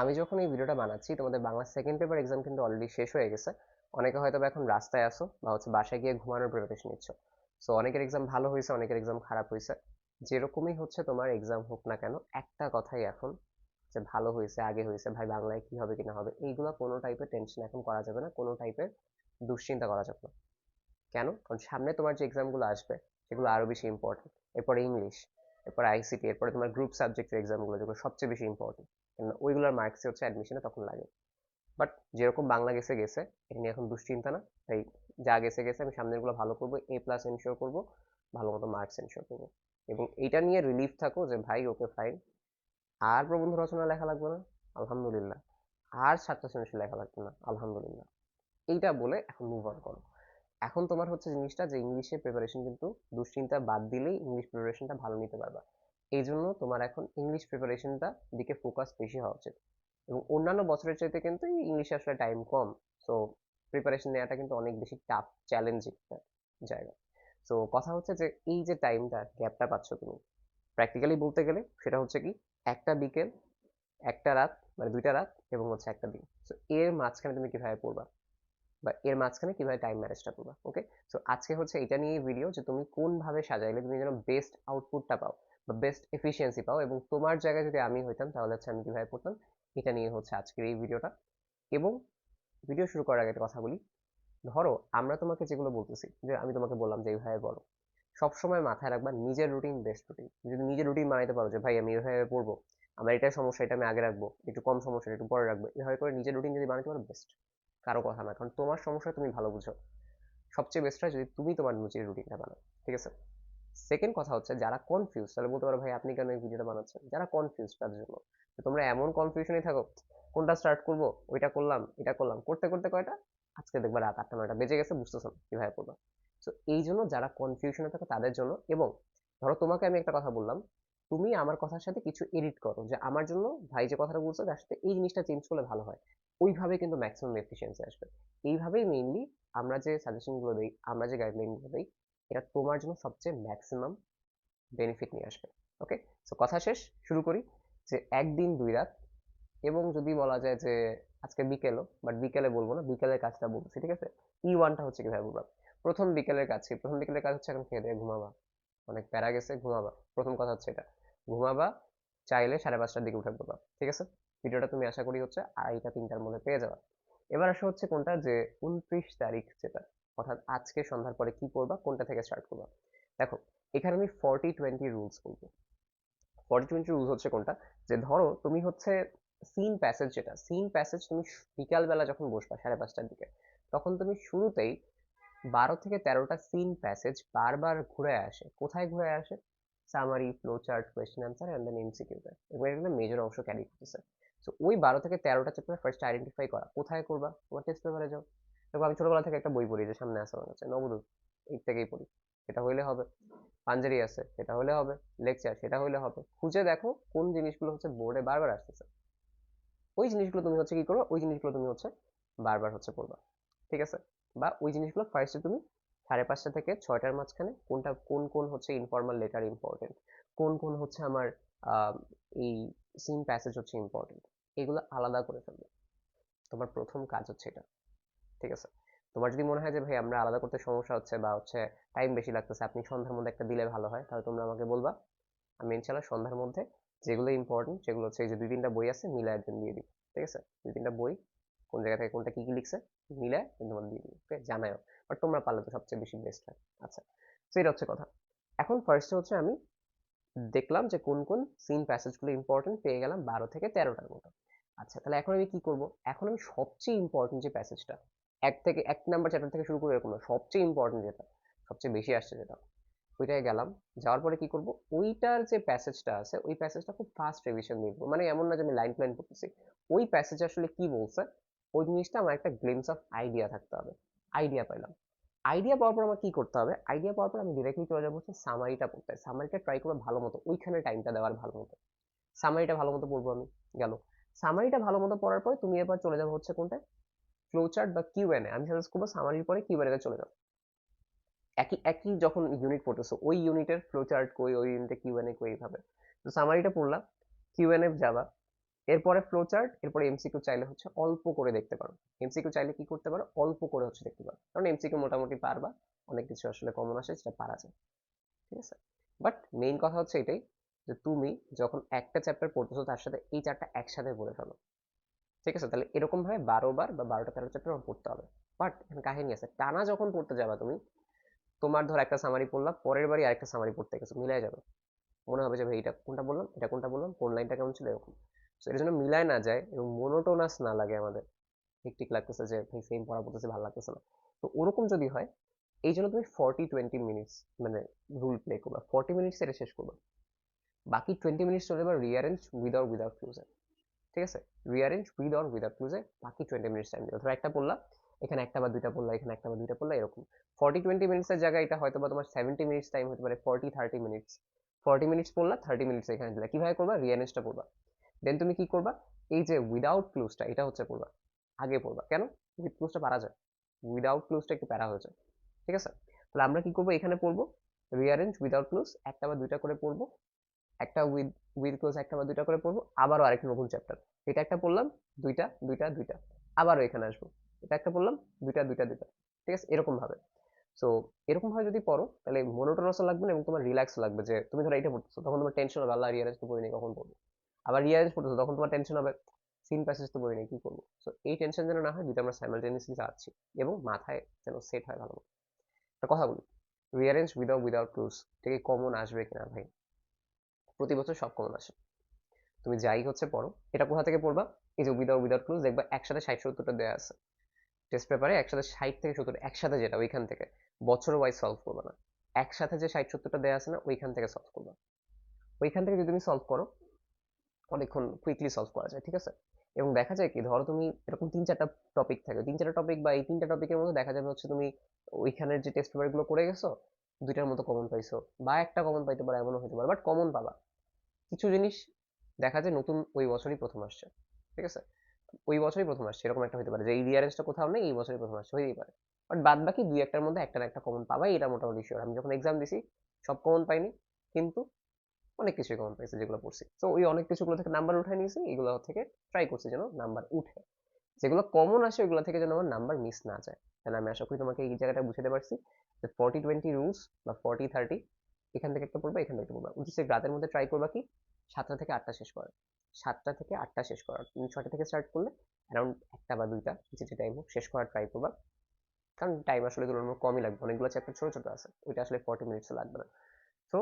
আমি যখন এই ভিডিওটা বানাচ্ছি, তোমাদের বাংলা সেকেন্ড পেপার এক্সাম কিন্তু অলরেডি শেষ হয়ে গেছে। অনেকে হয়তো এখন রাস্তায় আসো বা হচ্ছে বাসায় গিয়ে ঘুমানোর প্রিপারেশন নিচ্ছ। সো অনেকের এক্সাম ভালো হয়েছে, অনেকের এক্সাম খারাপ হয়েছে। যেরকমই হচ্ছে তোমার এক্সাম হোক না কেন, একটা কথাই এখন যে ভালো হয়েছে, আগে হয়েছে, ভাই বাংলায় কি হবে, কি না হবে, এইগুলো কোনো টাইপের টেনশন এখন করা যাবে না, কোনো টাইপের দুশ্চিন্তা করা যাবে না। কেন? কারণ সামনে তোমার যে এক্সামগুলো আসবে, সেগুলো আরও বেশি ইম্পর্টেন্ট এরপরে ইংলিশ এরপরে আইসিটি এরপরে তোমার গ্রুপ সাবজেক্টের এক্সামগুলো যেগুলো সবচেয়ে বেশি ইম্পর্টেন্ট ওইগুলোর মার্কস হচ্ছে অ্যাডমিশনে তখন লাগে। বাট যেরকম বাংলা গেছে গেছে। এটা নিয়ে এখন দুশ্চিন্তা না। তাই যা গেছে গেছে, আমি সামনেরগুলো ভালো করব এ প্লাস এনশিওর করব, ভালো মতো মার্কস এনশিওর করব। এবং এটা নিয়ে রিলিফ থাকো যে, ভাই ওকে ফাইন আর প্রবন্ধ রচনা লেখা লাগবে না। আলহামদুলিল্লাহ। আর ছাত্র শ্রেণির লেখা লাগবে না। আলহামদুলিল্লাহ। এইটা বলে এখন মুভ অন করো। এখন তোমার হচ্ছে জিনিসটা যে ইংলিশে প্রিপারেশন কিন্তু দুশ্চিন্তা বাদ দিলেই ইংলিশ প্রিপারেশনটা ভালো নিতে পারবা। এই জন্য তোমার এখন ইংলিশ প্রিপারেশনটা দিকে ফোকাস বেশি হওয়া উচিত। এবং অন্যান্য বছরের চাইতে কিন্তু ইংলিশে আসলে টাইম কম। সো প্রিপারেশন নেওয়াটা কিন্তু অনেক বেশি টাফ চ্যালেঞ্জিং জায়গা। সো কথা হচ্ছে যে, এই যে টাইমটা গ্যাপটা পাচ্ছ তুমি প্র্যাকটিক্যালি বলতে গেলে সেটা হচ্ছে কি, একটা বিকেল, একটা রাত মানে দুইটা রাত এবং হচ্ছে একটা দিন। সো এর মাঝখানে তুমি কীভাবে পড়বা? বা এর মাঝখানে কীভাবে টাইম ম্যানেজটা করবা? ওকে সো আজকে হচ্ছে এটা নিয়ে ভিডিও যে, তুমি কোনভাবে সাজাইলে তুমি যেন বেস্ট আউটপুটটা পাও। বা বেস্ট এফিসিয়েন্সি পাও এবং তোমার জায়গায় যদি আমি হইতাম, তাহলে হচ্ছে আমি কীভাবে পড়তাম? এটা নিয়ে হচ্ছে আজকের এই ভিডিওটা। এবং ভিডিও শুরু করার আগে একটা কথা বলি। ধরো, আমরা তোমাকে যেগুলো বলতেছি, যে আমি তোমাকে বললাম যে এইভাবে বলো সবসময় মাথায় রাখবা, নিজের রুটিন বেস্ট রুটিন যদি নিজের রুটিন বানাইতে পারো যে, ভাই, আমি এইভাবে পড়ব, আমার এটা সমস্যা, এটা আমি আগে রাখব, একটু কম সমস্যা একটু পরে রাখব, এভাবে করে নিজের রুটিন যদি বানাতে পারো বেস্ট কারও কথা না, কারণ তোমার সমস্যা তুমি ভালো বুঝো। সবচেয়ে বেস্ট হয় যদি তুমি তোমার নিজের রুটিনটা বানাও, ঠিক আছে? সেকেন্ড কথা হচ্ছে যারা কনফিউজ তাহলে বলতে পারো ভাই আপনি কেন এই ভিডিওটা বানাচ্ছেন? যারা কনফিউজ তাদের জন্য। তোমরা এমন কনফিউশনে থাকো, কোনটা স্টার্ট করব? ওইটা করলাম, এটা করলাম, করতে করতে কয়টা? আজকে দেখবা রাত আটটা, নয়টা বেজে গেছে, বুঝতেছো না কীভাবে করবা। তো এই জন্য যারা কনফিউশনে থাকো তাদের জন্য এবং ধরো তোমাকে আমি একটা কথা বললাম, তুমি আমার কথার সাথে কিছু এডিট করো যে আমার জন্য ভাই যে কথাটা বলছো তার সাথে এই জিনিসটা চেঞ্জ করলে ভালো হয়। ওইভাবে কিন্তু ম্যাক্সিমাম এফিসিয়েন্সি আসবে। এইভাবেই মেইনলি আমরা যে সাজেশনগুলো দিই, আমরা যে গাইডলাইনগুলো দিই এটা তোমার জন্য সবচেয়ে ম্যাক্সিমাম বেনিফিট নিয়ে আসবে ওকে সো কথা শেষ, শুরু করি যে একদিন, দুই রাত, এবং যদি বলা যায় যে আজকে বিকেলও বাট বিকেলে বলব না, বিকেলের কাজটা বলছি, ঠিক আছে? ই ওয়ানটা হচ্ছে কীভাবে বলব প্রথম বিকেলের কাজ কি? প্রথম বিকেলের কাজ হচ্ছে এখন খেয়ে দিয়ে ঘুমাবা। অনেক প্যারা গেছে, ঘুমাবা। প্রথম কথা হচ্ছে এটা, ঘুমাবা, চাইলে সাড়ে পাঁচটার দিকে উঠে পড়বা, ঠিক আছে? ভিডিওটা তুমি আশা করি হচ্ছে আড়াইটা, তিনটার মধ্যে পেয়ে যাবা। এবার আসা হচ্ছে কোনটা? যে উনত্রিশ তারিখ যেটা। অর্থাৎ আজকে সন্ধ্যার পরে কি করবা কোনটা থেকে স্টার্ট করবা? দেখো, এখানে আমি ফর্টি টোয়েন্টি রুলস বলব। ফর্টি টোয়েন্টি রুলস হচ্ছে কোনটা? যে ধরো, তুমি হচ্ছে সিন প্যাসেজ যেটা সিন প্যাসেজ তুমি বিকালবেলা যখন বসবা সাড়ে পাঁচটার দিকে, তখন তুমি শুরুতেই বারো থেকে তেরোটা সিন প্যাসেজ বারবার ঘুরে আসে। কোথায় ঘুরে আসে? Summary flow chart question answer and then এমসিকিউতে এবং এটা মেজর অংশ ক্যারি করতেছে। সো ওই বারো থেকে তেরোটা চ্যাপ্টার ফার্স্ট আইডেন্টিফাই করা। কোথায় করবা? তোমার টেস্ট পেপারে যাও। দেখো আমি ছোটবেলা থেকে একটা বই পড়ি যে সামনে আসে আমার কাছে, নবদূত এই থেকেই পড়ি। সেটা হইলে হবে পাঞ্জারি আছে, সেটা হলে হবে লেকচার সেটা হইলে হবে। খুঁজে দেখো কোন জিনিসগুলো হচ্ছে বোর্ডে বারবার আসতেছে। ওই জিনিসগুলো তুমি হচ্ছে কি করো ওই জিনিসগুলো তুমি হচ্ছে বারবার হচ্ছে করবা ঠিক আছে? বা ওই জিনিসগুলো ফার্স্টে তুমি সাড়ে পাঁচটা থেকে ছয়টার মাঝখানে কোনটা, কোন কোন হচ্ছে ইনফর্মাল লেটার ইম্পর্টেন্ট কোন কোন হচ্ছে আমার এই সিন প্যাসেজ হচ্ছে ইম্পর্টেন্ট এগুলো আলাদা করে ফেলবে। তোমার প্রথম কাজ হচ্ছে এটা। ঠিক আছে? তোমার যদি মনে হয় যে, ভাই, আমরা আলাদা করতে সমস্যা হচ্ছে বা হচ্ছে টাইম বেশি লাগতেছে, আপনি সন্ধ্যার মধ্যে একটা দিলে ভালো হয়, তাহলে তোমরা আমাকে বলবা। আমি ইনশাল্লাহ সন্ধ্যার মধ্যে যেগুলো ইম্পর্টেন্ট সেগুলো হচ্ছে এই যে দুই তিনটা বই আছে মিলায় একদিন দিয়ে দিই ঠিক আছে? দুই তিনটা বই কোন জায়গা থেকে কোনটা কি কি লিখছে মিলায় তোমার দিয়ে দিই ওকে জানায়ও। বাট তোমরা পারলে তো সবচেয়ে বেশি বেস্ট হয়। আচ্ছা তো এটা হচ্ছে কথা। এখন ফার্স্টে হচ্ছে আমি দেখলাম যে কোন কোন সিন প্যাসেজগুলো ইম্পর্টেন্ট পেয়ে গেলাম বারো থেকে তেরোটার মতো। আচ্ছা তাহলে এখন আমি কি করব? এখন আমি সবচেয়ে ইম্পর্টেন্ট যে প্যাসেজটা এক থেকে, এক নাম্বার চ্যাপ্টার থেকে শুরু করে এরকম না সবচেয়ে ইম্পর্টেন্ট যেটা, সবচেয়ে বেশি আসছে যেটা, ওইটায় গেলাম, যাওয়ার পরে কি করব, ওইটার যে প্যাসেজটা আছে, ওই প্যাসেজটা খুব ফাস্ট রিভিশন দিব মানে এমন না যে আমি লাইন প্ল্যান করতেছি, ওই প্যাসেজ আসলে কি বলছে, ওই জিনিসটা আমার একটা গ্লিমস অফ আইডিয়া থাকতে হবে আইডিয়া পাইলাম আইডিয়া পাওয়ার পর আমার কি করতে হবে আইডিয়া পাওয়ার পর আমি ডিরেক্টলি চলে যাব হচ্ছে সামারিটা পড়তে সামারিটা ট্রাই করব ভালো মতো, ওইখানে টাইমটা দেওয়ার ভালো মতো সামারিটা ভালো মতো পড়ব আমি, গেল সামারিটা ভালো মতো পড়ার পরে তুমি এবার চলে যাব হচ্ছে কোনটা ফ্লোচার্ট বা কিউএনএ আমি সাজেস্ট করব সামারির পরে কিউএনএ চলে যাও। একই একই যখন ইউনিট পড়তেছো, ওই ইউনিটের ফ্লোচার্ট কই, ওই ইউনিটে কিউএনএ কই, এইভাবে। তো সামারিটা পড়লাম কিউএনএ যাবা এরপরে ফ্লো চার্ট এরপরে এমসিকিউ চাইলে হচ্ছে অল্প করে দেখতে পারো। এমসিকিউ চাইলে কি করতে পারো? অল্প করে হচ্ছে দেখতে পারো। কারণ এমসিকিউ মোটামুটি পারবা, অনেক কিছু আসলে কমন আসে, সেটা পারা যায়। ঠিক আছে? বাট মেইন কথা হচ্ছে এটাই যে তুমি যখন একটা চ্যাপ্টার পড়তেছো, তার সাথে এই চারটা একসাথে পড়ে ফেলো। ঠিক আছে? তাহলে এরকম ভাবে বারো বার বা বারোটা তেরো চ্যাপ্টার পড়তে হবে। বাট এখানে কাহিনী আছে, টানা যখন পড়তে যাবা তুমি, তোমার ধর একটা সামারি পড়লাম, পরের বারই আরেকটা সামারি পড়তে গেছো মিলাই যাবে। মনে হবে যে ভাই এটা কোনটা বললাম, এটা কোনটা বললাম, কোন লাইনটা কেমন ছিল এরকম। তো এর জন্য মিলায় না যায় এবং মোনোটোনাস না লাগে আমাদের। ঠিক লাগতেছে যে ভাই সেম পড়া পড়তেছে, ভালো লাগতেছে না। তো ওরকম যদি হয়, এই জন্য তুমি ফর্টি টোয়েন্টি মিনিটস মানে রুল প্লে করবা। ফর্টি মিনিটস এটা শেষ করবা। বাকি টোয়েন্টি মিনিটস চলে যাবে রিয়ারেঞ্জ উইদ অর উইদাউট ক্লুজে ঠিক আছে? রিয়ারেঞ্জ উইদ অর উইদাউট ক্লুজে বাকি টোয়েন্টি মিনিটস টাইম দিবে ধরো একটা পড়লা এখানে একটা বা দুইটা পড়লা এখানে একটা বা দুইটা পড়লা এরকম। ফর্টি টোয়েন্টি মিনিটসের জায়গায় এটা হয়তো বা তোমার সেভেন্টি মিনিটস টাইম হতে পারে forty thirty minutes forty minutes পড়লা thirty minutes এখানে দিলা। কীভাবে করবা? রিয়ারেঞ্জটা পড়বা দেন তুমি কি করবা? এই যে উইদাউট ক্লুজটা এটা হচ্ছে পড়বা আগে পড়বা কেন? উইথ ক্লুজটা পারা যায়। উইদাউট ক্লুজটা একটু প্যারা হয়ে যায়। ঠিক আছে? তাহলে আমরা কি করব? এখানে পড়ব। রিয়ারেঞ্জ উইদাউট ক্লুজ একটা বা দুইটা করে পড়ব। একটা উইথ উইথ ক্লোজ একটা বা দুইটা করে পড়ব, আবারও আরেকটা নতুন চ্যাপ্টার এটা একটা পড়লাম, দুইটা দুইটা দুইটা। আবারও এখানে আসব। এটা একটা পড়লাম, দুইটা দুইটা দুইটা। ঠিক আছে? এরকম ভাবে। সো এরকম ভাবে যদি পড়ো, তাহলে মনোটোনাসও লাগবে না এবং তোমার রিল্যাক্স লাগবে যে, তুমি ধরো এটা পড়তেছো, তখন তোমার টেনশন হবে, আল্লাহ রিয়ারেঞ্জ তো পড়িনি কখন পড়ব? আবার রিয়ারেঞ্জ পড়তেছো, তখন তোমার টেনশন হবে সিন প্যাসেজ তো পড়িনি কি করব? সো এই টেনশন যেন না হয় যদি আমরা সাইমালটেনিয়াসলি যাচ্ছি এবং মাথায় যেন সেট হয় ভালো একটা কথা বলি রিয়ারেঞ্জ উইদাউট উইদাউট ক্লুজ থেকে কমন আসবে কিনা ভাই? প্রতি বছর সব কমন আসে। তুমি যাই হচ্ছে পড়ো, এটা কোথা থেকে পড়বা? এই যে উইদাউট উইদাউট ক্লুজ দেখবা একসাথে ষাট, সত্তরটা দেওয়া আছে। টেস্ট পেপারে একসাথে ষাট থেকে সত্তর, একসাথে যেটা, ওইখান থেকে। বছর ওয়াইজ সলভ করবে না। একসাথে যে ষাট, সত্তরটা দেওয়া আছে না, ওইখান থেকে সলভ করবা। ওইখান থেকে যদি তুমি সলভ করো, অনেকক্ষণ কুইকলি সলভ করা যায়, ঠিক আছে? এবং দেখা যায় কি, ধরো তুমি, এরকম তিন চারটা টপিক থাকে। তিন চারটা টপিক বা এই তিনটা টপিকের মধ্যে দেখা যাবে হচ্ছে তুমি ওইখানের যে টেস্ট পেপারগুলো করে গেছো দুইটার মতো কমন পাইছো। বা একটা কমন পাইতে পারে, এমনও হতে পারে বাট কমন পাবা। কিছু জিনিস দেখা যায় নতুন, ওই বছরই প্রথম আসছে, ঠিক আছে? ওই বছরই প্রথম আসছে, এরকম একটা হতে পারে, যে এই রিয়ারেন্সটা কোথাও নেই, এই বছরই প্রথম আসছে হতেই পারে। বাট বাদ বাকি দুই একটার মধ্যে একটা না একটা কমন পাবাই, এটা মোটামুটি শিওর আমি যখন এক্সাম দিছি, সব কমন পাইনি, কিন্তু অনেক কিছুই কমন পাইছি, যেগুলো পড়ছি। তো ওই অনেক কিছুগুলো থেকে নাম্বার উঠে নিয়েছি, এগুলো থেকে ট্রাই করছি যেন নাম্বার উঠে। যেগুলো কমন আসে ওগুলো থেকে যেন আমার নাম্বার মিস না যায়। তাহলে আমি আশা করি তোমাকে এই জায়গাটা বুঝাতে পারছি যে ফর্টি টোয়েন্টি রুলস বা ফর্টি থার্টি এখান থেকে একটা পড়বা, এখান থেকে একটা পড়বা। উচিত রাতের মধ্যে ট্রাই করবা কি? সাতটা থেকে আটটা শেষ করার সাতটা থেকে আটটা শেষ করার তুমি ছটা থেকে স্টার্ট করলে অ্যারাউন্ড একটা বা দুইটা, যে টাইম হোক, শেষ করার ট্রাই করবা। কারণ টাইম আসলে তুলনামূলক কমই লাগবে। অনেকগুলো চ্যাপ্টার ছোটো ছোটো আছে। ওইটা আসলে ফর্টি মিনিটস লাগবে না। তো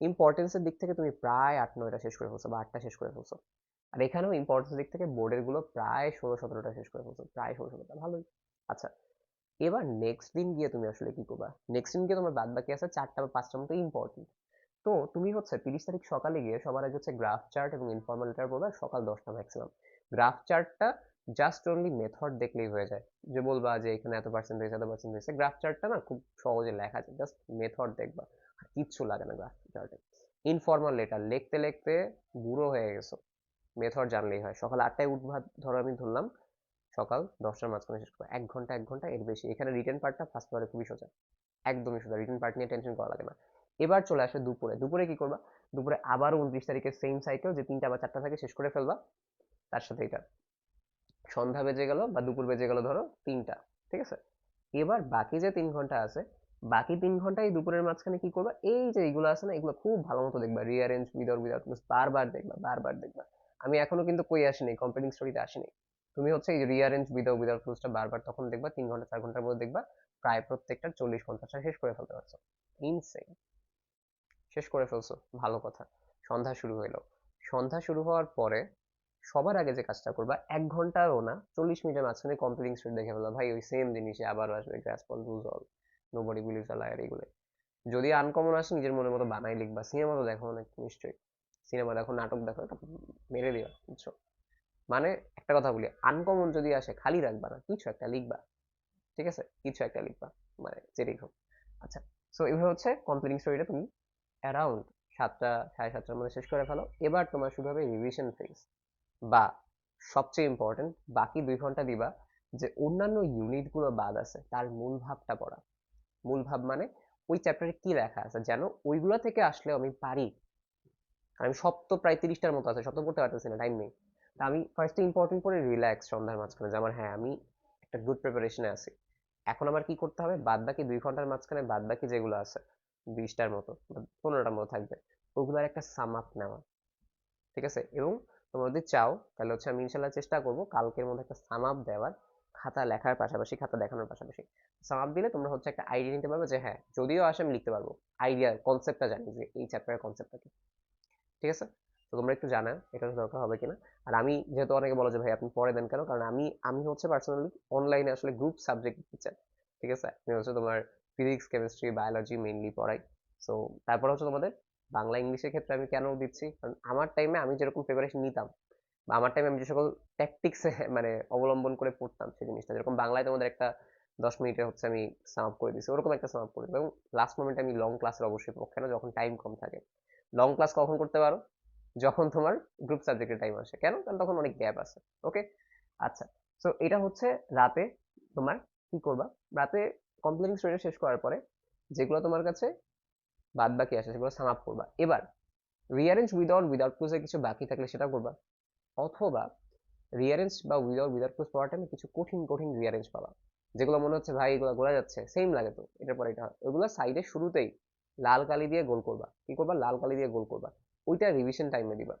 ইম্পর্টেন্সের দিক থেকে তুমি প্রায় আট, নয়টা শেষ করে ফেলছো বা আটটা শেষ করে ফেলছো। আর এখানেও ইম্পর্টেন্স দিক থেকে বোর্ডেরগুলো প্রায় ষোলো সতেরোটা শেষ করে ফেলছো, প্রায় ষোলো সতেরোটা, ভালোই। আচ্ছা এবার নেক্সট দিন গিয়ে তুমি আসলে কি করবা? নেক্সট দিন গিয়ে তোমার বাদ বাকি আছে চারটা বা পাঁচটা মতো ইম্পর্টেন্ট তো তুমি হচ্ছে তিরিশ তারিখ সকালে গিয়ে সবার আগে হচ্ছে গ্রাফ চার্ট এবং ইনফর্মাল লেটার পড়বা সকাল দশটা ম্যাক্সিমাম গ্রাফ চার্টটা জাস্ট অনলি মেথড দেখলেই হয়ে যায়। যে বলবা যে এখানে এত পার্সেন্ট হয়েছে, এত পার্সেন্ট হয়েছে গ্রাফ চার্টটা না খুব সহজে লেখা যায়। জাস্ট মেথড দেখবা। কিচ্ছু লাগে না গ্রাফ চার্টে ইনফর্মাল লেটার লিখতে লিখতে বুড়ো হয়ে গেছো। মেথড জানলেই হয়। সকাল আটটায় উঠবা ধরো আমি ধরলাম সকাল দশটার মাঝখানে শেষ করব। এক ঘণ্টা এক ঘণ্টা এর বেশি। এখানে রিটার্ন পার্টটা ফার্স্ট পারে খুবই সোজা। একদমই সোজা। রিটার্ন পার্ট নিয়ে টেনশন করা লাগে না। এবার চলে আসে দুপুরে। দুপুরে কি করবা? দুপুরে আবার উনত্রিশ তারিখের সেম সাইকেল যে তিনটা বা চারটা থাকে শেষ করে ফেলবা। তার সাথে এটা। সন্ধ্যা বেজে গেল বা দুপুর বেজে গেল ধরো তিনটা। ঠিক আছে? এবার বাকি যে তিন ঘণ্টা আছে, বাকি তিন ঘণ্টা এই দুপুরের মাঝখানে কি করবা? এই যে এইগুলো আছে না, এগুলো খুব ভালো মতো দেখবা। রিয়ারেঞ্জ উইদাউট উইদাউট বারবার দেখবা বারবার দেখবা। আমি এখনও কিন্তু কই আসিনি কম্পিটিং স্টোরিতে আসিনি। তুমি হচ্ছে এই রিয়ারেঞ্জ উইদাউট উইদাউট ক্লোজটা বারবার তখন দেখবা, তিন ঘণ্টা, চার ঘণ্টার মধ্যে দেখবা, প্রায় প্রত্যেকটা চল্লিশ পঞ্চাশটা শেষ করে ফেলতে পারছ। ইনসেন শেষ করে ফেলছো, ভালো কথা। সন্ধ্যা শুরু হইল। সন্ধ্যা শুরু হওয়ার পরে সবার আগে যে কাজটা করবা, এক ঘন্টাও না, চল্লিশ মিনিটের মাঝখানে কম্পিউটিং স্টোরি দেখে ফেলো ভাই, ওই সেম জিনিসে আবারও আসবে grasp all lose all nobody believes a liar এগুলো যদি আনকমন আসে, নিজের মনের মতো বানাই লিখবা সিনেমা তো দেখো অনেক, নিশ্চয়ই। সিনেমা দেখো, নাটক দেখো মেরে দিবা বুঝছ? মানে একটা কথা বলি আনকমন যদি আসে, খালি রাখবা না, কিছু একটা লিখবা, ঠিক আছে? কিছু একটা লিখবা মানে যেটাই হোক। আচ্ছা সো এভাবে হচ্ছে কমপ্লিটিং স্টোরিটা তুমি অ্যারাউন্ড সাতটা, সাড়ে সাতটার মধ্যে শেষ করে ফেলো। এবার তোমার শুরু হবে রিভিশন ফেজ বা সবচেয়ে ইম্পর্টেন্ট বাকি দুই ঘণ্টা দিবা যে অন্যান্য ইউনিটগুলো বাদ আছে, তার মূল ভাবটা পড়া। মূল ভাব মানে ওই চ্যাপ্টারে কি লেখা আছে, যেন ওইগুলো থেকে আসলে আমি পারি আমি সব তো প্রায় তিরিশটার মতো আছে সব তো পড়তে পারতেছি না টাইম নেই। তা আমি ফার্স্টে ইম্পর্টেন্ট করে রিল্যাক্স সন্ধ্যার মাঝখানে, যে আমার হ্যাঁ আমি একটা গুড প্রিপারেশনে আছি। এখন আমার কি করতে হবে? বাদ বাকি দুই ঘণ্টার মাঝখানে বাদ বাকি যেগুলো আছে, বিশটার মতো পনেরোটার মতো থাকবে, ওগুলোর একটা সাম আপ নেওয়া। ঠিক আছে? এবং তোমরা যদি চাও, তাহলে হচ্ছে আমি ইনশাল্লাহ চেষ্টা করব কালকের মধ্যে একটা সাম আপ দেওয়ার, খাতা লেখার পাশাপাশি, খাতা দেখানোর পাশাপাশি। সাম আপ দিলে তোমরা হচ্ছে একটা আইডিয়া নিতে পারবে যে হ্যাঁ যদিও আসে আমি লিখতে পারব। আইডিয়া কনসেপ্টটা জানি যে এই চ্যাপ্টারের কনসেপ্টটা কি। ঠিক আছে? তো তোমরা একটু জানাও, এটা দরকার হবে কিনা। আর আমি যেহেতু অনেকে বলো যে, ভাই, আপনি পরে দেন কেন? কারণ আমি আমি হচ্ছে পার্সোনালি অনলাইনে আসলে গ্রুপ সাবজেক্ট টিচার ঠিক আছে? আমি হচ্ছে তোমার ফিজিক্স কেমিস্ট্রি বায়োলজি মেইনলি পড়াই। সো তারপর হচ্ছে তোমাদের বাংলা ইংলিশের ক্ষেত্রে আমি কেন দিচ্ছি? কারণ আমার টাইমে আমি যেরকম প্রিপারেশন নিতাম বা আমার টাইমে আমি যে সকল ট্যাকটিক্স মানে অবলম্বন করে পড়তাম সেই জিনিসটা, যেরকম বাংলায় তোমাদের একটা দশ মিনিটে হচ্ছে আমি সাম আপ করে দিচ্ছি ওরকম একটা সাম আপ করে দিই এবং লাস্ট মোমেন্টে আমি লং ক্লাসের অবশ্যই পক্ষে না, যখন টাইম কম থাকে। লং ক্লাস কখন করতে পারো? যখন তোমার গ্রুপ সাবজেক্টের টাইম আসে। কেন? কারণ তখন অনেক গ্যাপ আছে ওকে আচ্ছা সো এটা হচ্ছে রাতে তোমার কি করবা? রাতে কমপ্লিটিং স্টোরিটা শেষ করার পরে যেগুলো তোমার কাছে বাদ বাকি আসে সেগুলো সাম আপ করবা। এবার রিয়ারেঞ্জ উইদাউট উইদাউট ক্লোজে কিছু বাকি থাকলে সেটা করবা। অথবা রিয়ারেঞ্জ বা উইদাউট উইদাউট ক্লোজ পড়ার টাইমে কিছু কঠিন কঠিন রিয়ারেঞ্জ পাবা। যেগুলো মনে হচ্ছে, ভাই, এগুলো গোলা যাচ্ছে। সেম লাগে তো, এটার পর এটা হয়। ওইগুলো সাইডে শুরুতেই লাল কালি দিয়ে গোল করবা। কি করবা? লাল কালি দিয়ে গোল করবা। ওইটা রিভিশন টাইমে দিবা।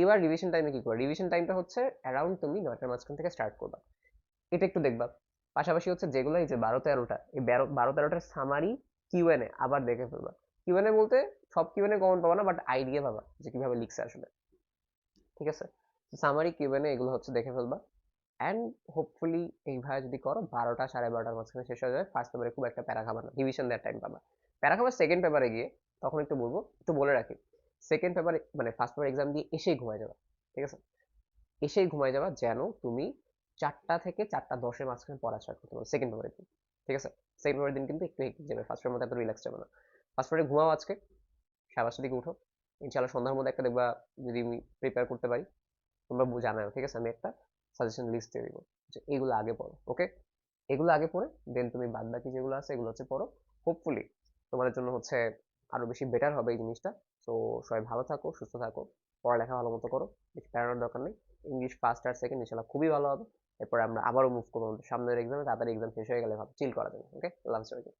এবার রিভিশন টাইমে কি করবা? রিভিশন টাইমটা হচ্ছে অ্যারাউন্ড তুমি নয়টার মাঝখান থেকে স্টার্ট করবা। এটা একটু দেখবা। পাশাপাশি হচ্ছে যেগুলো এই যে বারো তেরোটা, এই বারো তেরোটার সামারি কিউএনএ আবার দেখে ফেলবা। কিউএনএ বলতে সব কিউএনএ কমন পাবা না বাট আইডিয়া পাবা যে কীভাবে লিখছে আসলে ঠিক আছে? সামারি কিউএনএ এগুলো হচ্ছে দেখে ফেলবা। অ্যান্ড হোপফুলি এইভাবে যদি করো, বারোটা সাড়ে বারোটার মাঝখানে শেষ হয়ে যাবে। ফার্স্ট পেপারে খুব একটা প্যারা খাবার না। রিভিশন দেওয়ার টাইম পাবা। প্যারা খাবার সেকেন্ড পেপারে গিয়ে, তখন একটু বলব, একটু বলে রাখি। সেকেন্ড পেপারে মানে ফার্স্ট পেপার এক্সাম দিয়ে এসেই ঘুমায় যাবা। ঠিক আছে? এসেই ঘুমায় যাবা যেন তুমি চারটা থেকে চারটা দশের মাঝখানে পড়া স্টার্ট করতে পারো সেকেন্ড পেপারের দিন ঠিক আছে? সেকেন্ড পেপারের দিন কিন্তু একটু হেক্টিক যাবে। ফার্স্ট পেপারের মধ্যে এত রিল্যাক্স যাবে না। ফার্স্ট পেপারে ঘুমাও আজকে। পাঁচটার দিকে উঠো। ইনশাআল্লাহ সন্ধ্যার মধ্যে একটা দেখবা যদি আমি প্রিপেয়ার করতে পারি। তোমরা জানাও, ঠিক আছে? আমি একটা সাজেশন লিস্ট দিয়ে দিব, যে এগুলো আগে পড়ো ওকে এগুলো আগে পড়ে দেন তুমি বাদ বাকি যেগুলো আছে এগুলো হচ্ছে পড়ো। হোপফুলি তোমাদের জন্য হচ্ছে আরও বেশি বেটার হবে এই জিনিসটা। তো সবাই ভালো থাকো, সুস্থ থাকো, পড়ালেখা ভালো মতো করো, বেশি প্যারানোর দরকার নেই। ইংলিশ ফার্স্ট আর সেকেন্ড ইনশাল্লাহ খুবই ভালো হবে। এরপরে আমরা আবারও মুভ করব সামনের এক্সামে তাড়াতাড়ি এক্সাম শেষ হয়ে গেলে ভালো চিল করা যাবে ওকে সবাইকে।